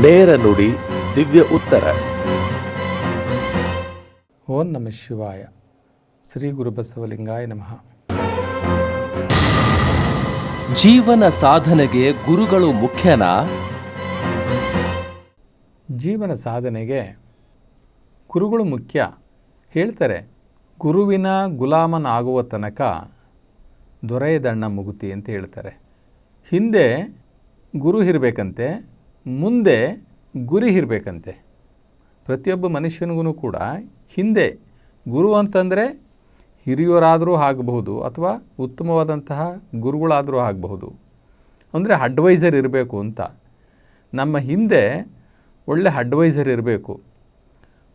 ನೇರ ನುಡಿ ದಿವ್ಯ ಉತ್ತರ. ಓಂ ನಮ ಶಿವಾಯ. ಶ್ರೀ ಗುರುಬಸವಲಿಂಗಾಯ ನಮಃ. ಜೀವನ ಸಾಧನೆಗೆ ಗುರುಗಳು ಮುಖ್ಯನಾ? ಜೀವನ ಸಾಧನೆಗೆ ಗುರುಗಳು ಮುಖ್ಯ. ಹೇಳ್ತಾರೆ ಗುರುವಿನ ಗುಲಾಮನಾಗುವ ತನಕ ದೊರೆಯದಣ್ಣ ಮುಗುತಿ ಅಂತ ಹೇಳ್ತಾರೆ. ಹಿಂದೆ ಗುರು ಇರಬೇಕಂತೆ ಮುಂದೆ ಗುರಿ ಇರಬೇಕಂತೆ. ಪ್ರತಿಯೊಬ್ಬ ಮನುಷ್ಯನಿಗೂ ಕೂಡ ಹಿಂದೆ ಗುರು ಅಂತಂದರೆ ಹಿರಿಯರಾದರೂ ಆಗಬಹುದು ಅಥವಾ ಉತ್ತಮವಾದಂತಹ ಗುರುಗಳಾದರೂ ಆಗಬಹುದು. ಅಂದರೆ ಅಡ್ವೈಸರ್ ಇರಬೇಕು ಅಂತ. ನಮ್ಮ ಹಿಂದೆ ಒಳ್ಳೆ ಅಡ್ವೈಸರ್ ಇರಬೇಕು.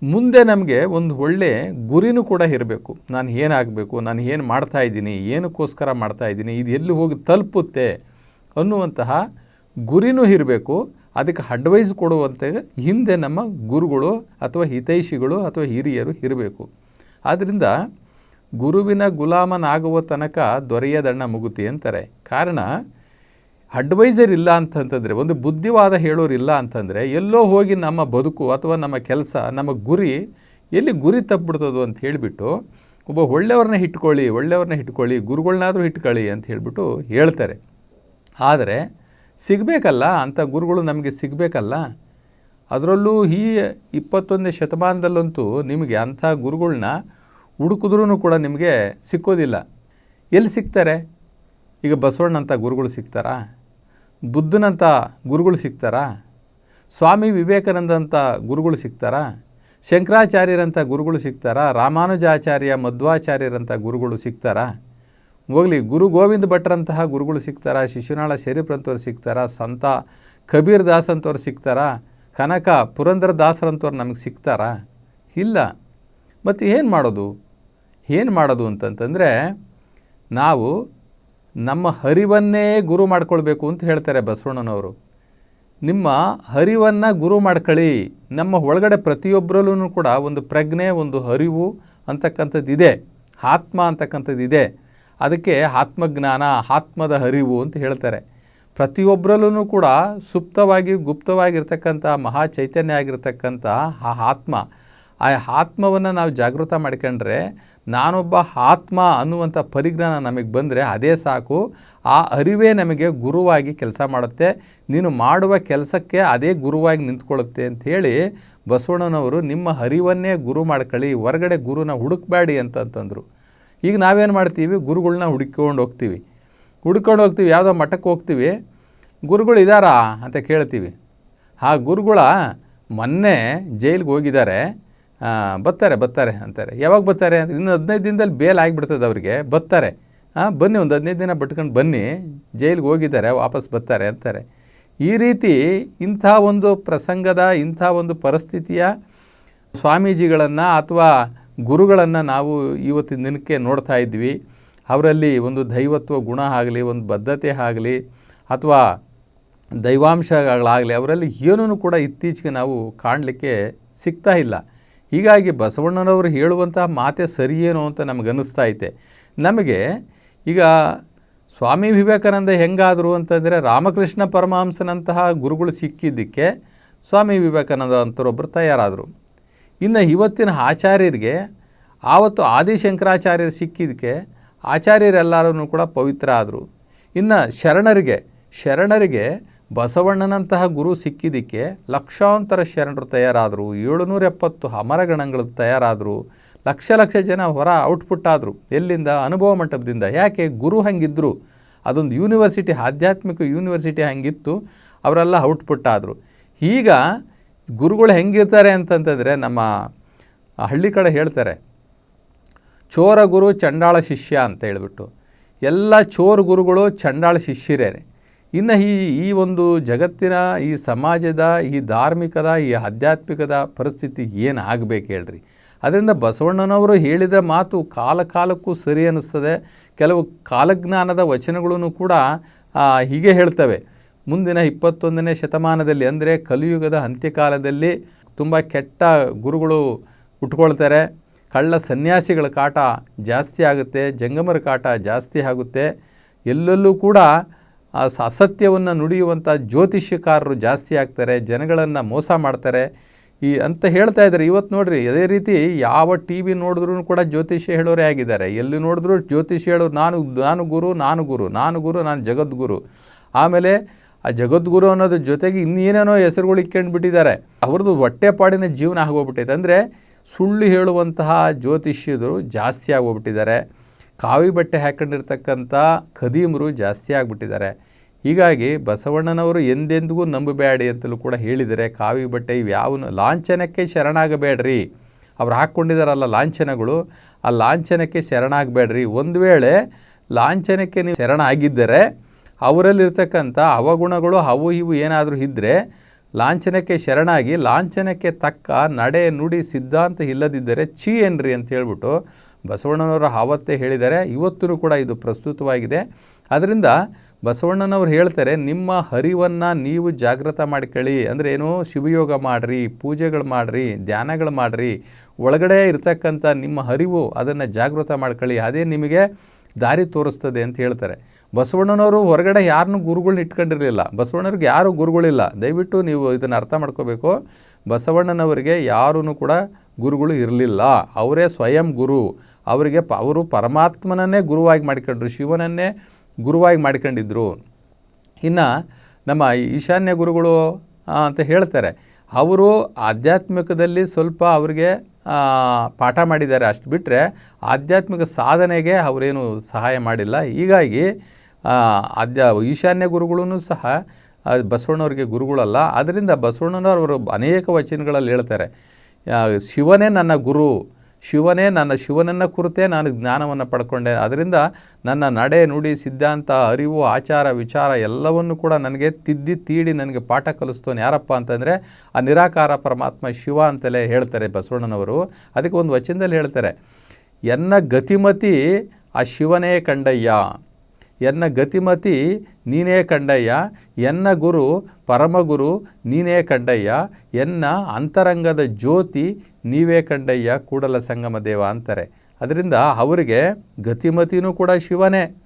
ಮುಂದೆ ನಮಗೆ ಒಂದು ಒಳ್ಳೆ ಗುರಿನೂ ಕೂಡ ಇರಬೇಕು. ನಾನು ಏನಾಗಬೇಕು, ನಾನು ಏನು ಮಾಡ್ತಾ ಇದ್ದೀನಿ, ಏನಕ್ಕೋಸ್ಕರ ಮಾಡ್ತಾ ಇದ್ದೀನಿ, ಇದು ಎಲ್ಲಿ ಹೋಗಿ ತಲುಪುತ್ತೆ ಅನ್ನುವಂತಹ ಗುರಿನೂ ಇರಬೇಕು. ಅದಕ್ಕೆ ಅಡ್ವೈಸ್ ಕೊಡುವಂತೆ ಹಿಂದೆ ನಮ್ಮ ಗುರುಗಳು ಅಥವಾ ಹಿತೈಷಿಗಳು ಅಥವಾ ಹಿರಿಯರು ಇರಬೇಕು. ಆದ್ದರಿಂದ ಗುರುವಿನ ಗುಲಾಮನಾಗುವ ತನಕ ದೊರೆಯದಣ್ಣ ಮುಗುತಿ ಅಂತಾರೆ. ಕಾರಣ ಅಡ್ವೈಸರ್ ಇಲ್ಲ ಅಂತಂತಂದರೆ, ಒಂದು ಬುದ್ಧಿವಾದ ಹೇಳೋರು ಇಲ್ಲ ಅಂತಂದರೆ, ಎಲ್ಲೋ ಹೋಗಿ ನಮ್ಮ ಬದುಕು ಅಥವಾ ನಮ್ಮ ಕೆಲಸ, ನಮ್ಮ ಗುರಿ ಎಲ್ಲಿ ಗುರಿ ತಪ್ಪಿಬಿಡ್ತದೋ ಅಂತ ಹೇಳಿಬಿಟ್ಟು ಒಬ್ಬ ಒಳ್ಳೆಯವ್ರನ್ನ ಇಟ್ಕೊಳ್ಳಿ ಒಳ್ಳೆಯವ್ರನ್ನ ಇಟ್ಕೊಳ್ಳಿ ಗುರುಗಳನ್ನಾದರೂ ಇಟ್ಕೊಳ್ಳಿ ಅಂತ ಹೇಳಿಬಿಟ್ಟು ಹೇಳ್ತಾರೆ. ಆದರೆ ಸಿಗಬೇಕಲ್ಲ, ಅಂಥ ಗುರುಗಳು ನಮಗೆ ಸಿಗಬೇಕಲ್ಲ? ಅದರಲ್ಲೂ ಈ ಇಪ್ಪತ್ತೊಂದನೇ ಶತಮಾನದಲ್ಲಂತೂ ನಿಮಗೆ ಅಂಥ ಗುರುಗಳನ್ನ ಹುಡುಕಿದ್ರೂ ಕೂಡ ನಿಮಗೆ ಸಿಕ್ಕೋದಿಲ್ಲ. ಎಲ್ಲಿ ಸಿಗ್ತಾರೆ? ಈಗ ಬಸವಣ್ಣಂಥ ಗುರುಗಳು ಸಿಗ್ತಾರಾ? ಬುದ್ಧನಂಥ ಗುರುಗಳು ಸಿಗ್ತಾರಾ? ಸ್ವಾಮಿ ವಿವೇಕಾನಂದಂಥ ಗುರುಗಳು ಸಿಗ್ತಾರಾ? ಶಂಕರಾಚಾರ್ಯರಂಥ ಗುರುಗಳು ಸಿಗ್ತಾರಾ? ರಾಮಾನುಜಾಚಾರ್ಯ, ಮಧ್ವಾಚಾರ್ಯರಂಥ ಗುರುಗಳು ಸಿಗ್ತಾರಾ? ಹೋಗಲಿ, ಗುರು ಗೋವಿಂದ ಭಟ್ರಂತಹ ಗುರುಗಳು ಸಿಗ್ತಾರಾ? ಶಿಶುನಾಳ ಶರೀಫ್ ಅಂತವ್ರು ಸಿಗ್ತಾರಾ? ಸಂತ ಕಬೀರ್ ದಾಸ್ ಅಂತವ್ರು ಸಿಗ್ತಾರಾ? ಕನಕ ಪುರಂದರ ದಾಸರಂಥವ್ರು ನಮಗೆ ಸಿಗ್ತಾರಾ? ಇಲ್ಲ. ಮತ್ತು ಏನು ಮಾಡೋದು? ಏನು ಮಾಡೋದು ಅಂತಂತಂದರೆ, ನಾವು ನಮ್ಮ ಹರಿವನ್ನೇ ಗುರು ಮಾಡ್ಕೊಳ್ಬೇಕು ಅಂತ ಹೇಳ್ತಾರೆ ಬಸವಣ್ಣನವರು. ನಿಮ್ಮ ಹರಿವನ್ನು ಗುರು ಮಾಡ್ಕೊಳ್ಳಿ ನಮ್ಮ ಒಳಗಡೆ ಪ್ರತಿಯೊಬ್ಬರಲ್ಲೂ ಕೂಡ ಒಂದು ಪ್ರಜ್ಞೆ, ಒಂದು ಹರಿವು ಅಂತಕ್ಕಂಥದ್ದು ಇದೆ ಆತ್ಮ ಅಂತಕ್ಕಂಥದ್ದು ಇದೆ ಅದಕ್ಕೆ ಆತ್ಮಜ್ಞಾನ, ಆತ್ಮದ ಹರಿವು ಅಂತ ಹೇಳ್ತಾರೆ. ಪ್ರತಿಯೊಬ್ಬರಲ್ಲೂ ಕೂಡ ಸುಪ್ತವಾಗಿ, ಗುಪ್ತವಾಗಿರ್ತಕ್ಕಂಥ, ಮಹಾ ಚೈತನ್ಯ ಆಗಿರ್ತಕ್ಕಂಥ ಆ ಆತ್ಮ, ಆ ಆತ್ಮವನ್ನು ನಾವು ಜಾಗೃತ ಮಾಡ್ಕೊಂಡ್ರೆ ನಾನೊಬ್ಬ ಆತ್ಮ ಅನ್ನುವಂಥ ಪರಿಜ್ಞಾನ ನಮಗೆ ಬಂದರೆ ಅದೇ ಸಾಕು. ಆ ಅರಿವೇ ನಮಗೆ ಗುರುವಾಗಿ ಕೆಲಸ ಮಾಡುತ್ತೆ. ನೀನು ಮಾಡುವ ಕೆಲಸಕ್ಕೆ ಅದೇ ಗುರುವಾಗಿ ನಿಂತ್ಕೊಳ್ಳುತ್ತೆ ಅಂಥೇಳಿ ಬಸವಣ್ಣನವರು ನಿಮ್ಮ ಅರಿವನ್ನೇ ಗುರು ಮಾಡ್ಕೊಳ್ಳಿ, ಹೊರಗಡೆ ಗುರುನ ಹುಡುಕಬೇಡಿ ಅಂತಂತಂದರು. ಈಗ ನಾವೇನು ಮಾಡ್ತೀವಿ? ಗುರುಗಳನ್ನ ಹುಡುಕೊಂಡು ಹೋಗ್ತೀವಿ. ಹುಡ್ಕೊಂಡು ಹೋಗ್ತೀವಿ, ಯಾವುದೋ ಮಠಕ್ಕೆ ಹೋಗ್ತೀವಿ. ಗುರುಗಳು ಇದ್ದಾರಾ ಅಂತ ಕೇಳ್ತೀವಿ. ಆ ಗುರುಗಳ ಮೊನ್ನೆ ಜೈಲಿಗೆ ಹೋಗಿದ್ದಾರೆ ಬತ್ತಾರೆ ಬರ್ತಾರೆ ಅಂತಾರೆ. ಯಾವಾಗ ಬರ್ತಾರೆ? ಇನ್ನು ಹದಿನೈದು ದಿನದಲ್ಲಿ ಬೇಲ್ ಆಗಿಬಿಡ್ತದೆ ಅವರಿಗೆ. ಬರ್ತಾರೆ. ಹಾಂ ಬನ್ನಿ ಒಂದು ಹದಿನೈದು ದಿನ ಬಿಟ್ಕೊಂಡು ಬನ್ನಿ. ಜೈಲಿಗೆ ಹೋಗಿದ್ದಾರೆ ವಾಪಸ್ ಬರ್ತಾರೆ ಅಂತಾರೆ. ಈ ರೀತಿ ಇಂಥ ಒಂದು ಪ್ರಸಂಗದ, ಇಂಥ ಒಂದು ಪರಿಸ್ಥಿತಿಯ ಸ್ವಾಮೀಜಿಗಳನ್ನು ಅಥವಾ ಗುರುಗಳನ್ನು ನಾವು ಇವತ್ತಿನ ದಿನಕ್ಕೆ ನೋಡ್ತಾ ಇದ್ವಿ ಅವರಲ್ಲಿ ಒಂದು ದೈವತ್ವ ಗುಣ ಆಗಲಿ, ಒಂದು ಬದ್ಧತೆ ಆಗಲಿ, ಅಥವಾ ದೈವಾಂಶಗಳಾಗಲಿ, ಅವರಲ್ಲಿ ಏನೂ ಕೂಡ ಇತ್ತೀಚೆಗೆ ನಾವು ಕಾಣಲಿಕ್ಕೆ ಸಿಗ್ತಾ ಇಲ್ಲ. ಹೀಗಾಗಿ ಬಸವಣ್ಣನವರು ಹೇಳುವಂತಹ ಮಾತೆ ಸರಿಯೇನೋ ಅಂತ ನಮಗನ್ನಿಸ್ತಾ ಐತೆ. ನಮಗೆ ಈಗ ಸ್ವಾಮಿ ವಿವೇಕಾನಂದ ಹೆಂಗಾದರು ಅಂತಂದರೆ ರಾಮಕೃಷ್ಣ ಪರಮಹಂಸನಂತಹ ಗುರುಗಳು ಸಿಕ್ಕಿದ್ದಕ್ಕೆ ಸ್ವಾಮಿ ವಿವೇಕಾನಂದ ಅಂತರೊಬ್ಬರು ತಯಾರಾದರು. ಇನ್ನು ಇವತ್ತಿನ ಆಚಾರ್ಯರಿಗೆ, ಆವತ್ತು ಆದಿಶಂಕರಾಚಾರ್ಯರು ಸಿಕ್ಕಿದ್ದಕ್ಕೆ ಆಚಾರ್ಯರೆಲ್ಲರೂ ಕೂಡ ಪವಿತ್ರ ಆದರು. ಇನ್ನು ಶರಣರಿಗೆ ಶರಣರಿಗೆ ಬಸವಣ್ಣನಂತಹ ಗುರು ಸಿಕ್ಕಿದ್ದಕ್ಕೆ ಲಕ್ಷಾಂತರ ಶರಣರು ತಯಾರಾದರು. ಏಳುನೂರ ಎಪ್ಪತ್ತು ಅಮರಗಣಗಳು ತಯಾರಾದರು. ಲಕ್ಷ ಲಕ್ಷ ಜನ ಹೊರ ಔಟ್ಪುಟ್ ಆದರು. ಎಲ್ಲಿಂದ? ಅನುಭವ ಮಂಟಪದಿಂದ. ಯಾಕೆ? ಗುರು ಹಂಗಿದ್ದರು ಅದೊಂದು ಯೂನಿವರ್ಸಿಟಿ, ಆಧ್ಯಾತ್ಮಿಕ ಯೂನಿವರ್ಸಿಟಿ ಹಂಗಿತ್ತು. ಅವರೆಲ್ಲ ಔಟ್ಪುಟ್ ಆದರು. ಈಗ ಗುರುಗಳು ಹೆಂಗಿರ್ತಾರೆ ಅಂತಂತಂದರೆ ನಮ್ಮ ಹಳ್ಳಿ ಕಡೆ ಹೇಳ್ತಾರೆ, ಚೋರ ಗುರು ಚಂಡಾಳ ಶಿಷ್ಯ ಅಂತ ಹೇಳಿಬಿಟ್ಟು. ಎಲ್ಲ ಚೋರ ಗುರುಗಳು ಚಂಡಾಳ ಶಿಷ್ಯರೇ ಇನ್ನು ಈ ಈ ಒಂದು ಜಗತ್ತಿನ, ಈ ಸಮಾಜದ, ಈ ಧಾರ್ಮಿಕದ, ಈ ಆಧ್ಯಾತ್ಮಿಕದ ಪರಿಸ್ಥಿತಿ ಏನು ಆಗಬೇಕು ಹೇಳ್ರಿ? ಅದರಿಂದ ಬಸವಣ್ಣನವರು ಹೇಳಿದ ಮಾತು ಕಾಲ ಕಾಲಕ್ಕೂ ಸರಿ ಅನ್ನಿಸ್ತದೆ. ಕೆಲವು ಕಾಲಜ್ಞಾನದ ವಚನಗಳನ್ನು ಕೂಡ ಹೀಗೆ ಹೇಳ್ತವೆ. ಮುಂದಿನ ಇಪ್ಪತ್ತೊಂದನೇ ಶತಮಾನದಲ್ಲಿ, ಅಂದರೆ ಕಲಿಯುಗದ ಅಂತ್ಯಕಾಲದಲ್ಲಿ ತುಂಬ ಕೆಟ್ಟ ಗುರುಗಳು ಉಟ್ಕೊಳ್ತಾರೆ. ಕಳ್ಳ ಸನ್ಯಾಸಿಗಳ ಕಾಟ ಜಾಸ್ತಿ ಆಗುತ್ತೆ, ಜಂಗಮರ ಕಾಟ ಜಾಸ್ತಿ ಆಗುತ್ತೆ. ಎಲ್ಲೆಲ್ಲೂ ಕೂಡ ಆ ಅಸತ್ಯವನ್ನು ನುಡಿಯುವಂಥ ಜ್ಯೋತಿಷ್ಯಕಾರರು ಜಾಸ್ತಿ ಆಗ್ತಾರೆ, ಜನಗಳನ್ನು ಮೋಸ ಮಾಡ್ತಾರೆ. ಈ ಅಂತ ಹೇಳ್ತಾ ಇದ್ದಾರೆ. ಇವತ್ತು ನೋಡಿರಿ, ಅದೇ ರೀತಿ ಯಾವ ಟಿ ವಿ ನೋಡಿದ್ರೂ ಕೂಡ ಜ್ಯೋತಿಷ್ಯ ಹೇಳೋರೇ ಆಗಿದ್ದಾರೆ. ಎಲ್ಲಿ ನೋಡಿದ್ರೂ ಜ್ಯೋತಿಷ್ಯ ಹೇಳೋರು, ನಾನು ನಾನು ಗುರು ನಾನು ಗುರು ನಾನು ಗುರು, ನಾನು ಜಗದ್ಗುರು. ಆಮೇಲೆ ಆ ಜಗದ್ಗುರು ಅನ್ನೋದ್ರ ಜೊತೆಗೆ ಇನ್ನೇನೇನೋ ಹೆಸರುಗಳು ಇಕ್ಕೊಂಡು ಬಿಟ್ಟಿದ್ದಾರೆ ಅವ್ರದ್ದು ಹೊಟ್ಟೆಪಾಡಿನ ಜೀವನ ಆಗೋಗ್ಬಿಟ್ಟೈತೆ. ಅಂದರೆ ಸುಳ್ಳು ಹೇಳುವಂತಹ ಜ್ಯೋತಿಷ್ಯರು ಜಾಸ್ತಿ ಆಗೋಗ್ಬಿಟ್ಟಿದ್ದಾರೆ. ಕಾವಿ ಬಟ್ಟೆ ಹಾಕೊಂಡಿರ್ತಕ್ಕಂಥ ಖದೀಮರು ಜಾಸ್ತಿ ಆಗಿಬಿಟ್ಟಿದ್ದಾರೆ. ಹೀಗಾಗಿ ಬಸವಣ್ಣನವರು ಎಂದೆಂದಿಗೂ ನಂಬಬೇಡಿ ಅಂತಲೂ ಕೂಡ ಹೇಳಿದರೆ, ಕಾವಿ ಬಟ್ಟೆ ಇವ್ಯಾವ ಲಾಂಛನಕ್ಕೆ ಶರಣಾಗಬೇಡ್ರಿ. ಅವ್ರು ಹಾಕ್ಕೊಂಡಿದ್ದಾರಲ್ಲ ಲಾಂಛನಗಳು, ಆ ಲಾಂಛನಕ್ಕೆ ಶರಣಾಗಬೇಡ್ರಿ. ಒಂದು ವೇಳೆ ಲಾಂಛನಕ್ಕೆ ನೀವು ಶರಣ ಆಗಿದ್ದರೆ ಅವರಲ್ಲಿರ್ತಕ್ಕಂಥ ಅವಗುಣಗಳು ಅವು ಇವು ಏನಾದರೂ ಇದ್ದರೆ ಲಾಂಛನಕ್ಕೆ ಶರಣಾಗಿ, ಲಾಂಛನಕ್ಕೆ ತಕ್ಕ ನಡೆ ನುಡಿ ಸಿದ್ಧಾಂತ ಇಲ್ಲದಿದ್ದರೆ ಛೀ ಏನ್ರಿ ಅಂತ ಹೇಳ್ಬಿಟ್ಟು ಬಸವಣ್ಣನವರು ಆವತ್ತೇ ಹೇಳಿದ್ದಾರೆ. ಇವತ್ತೂ ಕೂಡ ಇದು ಪ್ರಸ್ತುತವಾಗಿದೆ. ಅದರಿಂದ ಬಸವಣ್ಣನವ್ರು ಹೇಳ್ತಾರೆ, ನಿಮ್ಮ ಹರಿವನ್ನು ನೀವು ಜಾಗೃತ ಮಾಡ್ಕೊಳ್ಳಿ. ಅಂದರೆ ಏನು? ಶಿವಯೋಗ ಮಾಡಿರಿ, ಪೂಜೆಗಳು ಮಾಡಿರಿ, ಧ್ಯಾನಗಳು ಮಾಡಿರಿ. ಒಳಗಡೆ ಇರ್ತಕ್ಕಂಥ ನಿಮ್ಮ ಹರಿವು ಅದನ್ನು ಜಾಗೃತ ಮಾಡ್ಕೊಳ್ಳಿ. ಅದೇ ನಿಮಗೆ ದಾರಿ ತೋರಿಸ್ತದೆ ಅಂತ ಹೇಳ್ತಾರೆ. ಬಸವಣ್ಣನವರು ಹೊರಗಡೆ ಯಾರನ್ನೂ ಗುರುಗಳನ್ನ ಇಟ್ಕೊಂಡಿರಲಿಲ್ಲ. ಬಸವಣ್ಣವ್ರಿಗೆ ಯಾರೂ ಗುರುಗಳಿಲ್ಲ. ದಯವಿಟ್ಟು ನೀವು ಇದನ್ನು ಅರ್ಥ ಮಾಡ್ಕೋಬೇಕು. ಬಸವಣ್ಣನವರಿಗೆ ಯಾರೂ ಕೂಡ ಗುರುಗಳು ಇರಲಿಲ್ಲ. ಅವರೇ ಸ್ವಯಂ ಗುರು. ಅವರಿಗೆ ಪ, ಅವರು ಪರಮಾತ್ಮನನ್ನೇ ಗುರುವಾಗಿ ಮಾಡ್ಕೊಂಡ್ರು, ಶಿವನನ್ನೇ ಗುರುವಾಗಿ ಮಾಡ್ಕೊಂಡಿದ್ರು. ಇನ್ನು ನಮ್ಮ ಈಶಾನ್ಯ ಗುರುಗಳು ಅಂತ ಹೇಳ್ತಾರೆ. ಅವರು ಆಧ್ಯಾತ್ಮಿಕದಲ್ಲಿ ಸ್ವಲ್ಪ ಅವರಿಗೆ ಪಾಠ ಮಾಡಿದ್ದಾರೆ ಅಷ್ಟು ಬಿಟ್ಟರೆ ಆಧ್ಯಾತ್ಮಿಕ ಸಾಧನೆಗೆ ಅವರೇನು ಸಹಾಯ ಮಾಡಿಲ್ಲ. ಹೀಗಾಗಿ ಆದ್ಯ, ಈಶಾನ್ಯ ಗುರುಗಳೂ ಸಹ ಬಸವಣ್ಣವ್ರಿಗೆ ಗುರುಗಳಲ್ಲ. ಅದರಿಂದ ಬಸವಣ್ಣನವರು ಅನೇಕ ವಚನಗಳಲ್ಲಿ ಹೇಳ್ತಾರೆ ಶಿವನೇ ನನ್ನ ಗುರು ಶಿವನೇ ನನ್ನ ಶಿವನನ್ನು ಕುರಿತೇ ನಾನು ಜ್ಞಾನವನ್ನು ಪಡ್ಕೊಂಡೆ. ಅದರಿಂದ ನನ್ನ ನಡೆ, ನುಡಿ, ಸಿದ್ಧಾಂತ, ಅರಿವು, ಆಚಾರ, ವಿಚಾರ ಎಲ್ಲವನ್ನು ಕೂಡ ನನಗೆ ತಿದ್ದಿ ತೀಡಿ ನನಗೆ ಪಾಠ ಕಲಿಸ್ತೋನು ಯಾರಪ್ಪ ಅಂತಂದರೆ ಆ ನಿರಾಕಾರ ಪರಮಾತ್ಮ ಶಿವ ಅಂತಲೇ ಹೇಳ್ತಾರೆ ಬಸವಣ್ಣನವರು. ಅದಕ್ಕೆ ಒಂದು ವಚನದಲ್ಲಿ ಹೇಳ್ತಾರೆ, ಎನ್ನ ಗತಿಮತಿ ಆ ಶಿವನೇ ಕಂಡಯ್ಯ. ಎನ್ನ ಗತಿಮತಿ ನೀನೇ ಕಂಡಯ್ಯ, ಎನ್ನ ಗುರು, ಪರಮಗುರು, ನೀನೇ ಕಂಡಯ್ಯ, ಎನ್ನ ಅಂತರಂಗದ ಜ್ಯೋತಿ, ನೀವೇ ಕಂಡಯ್ಯ, ಕೂಡಲ ಸಂಗಮ ದೇವ ಅಂತಾರೆ. ಅದರಿಂದ ಅವರಿಗೆ ಗತಿಮತಿನೂ ಕೂಡ ಶಿವನೇ.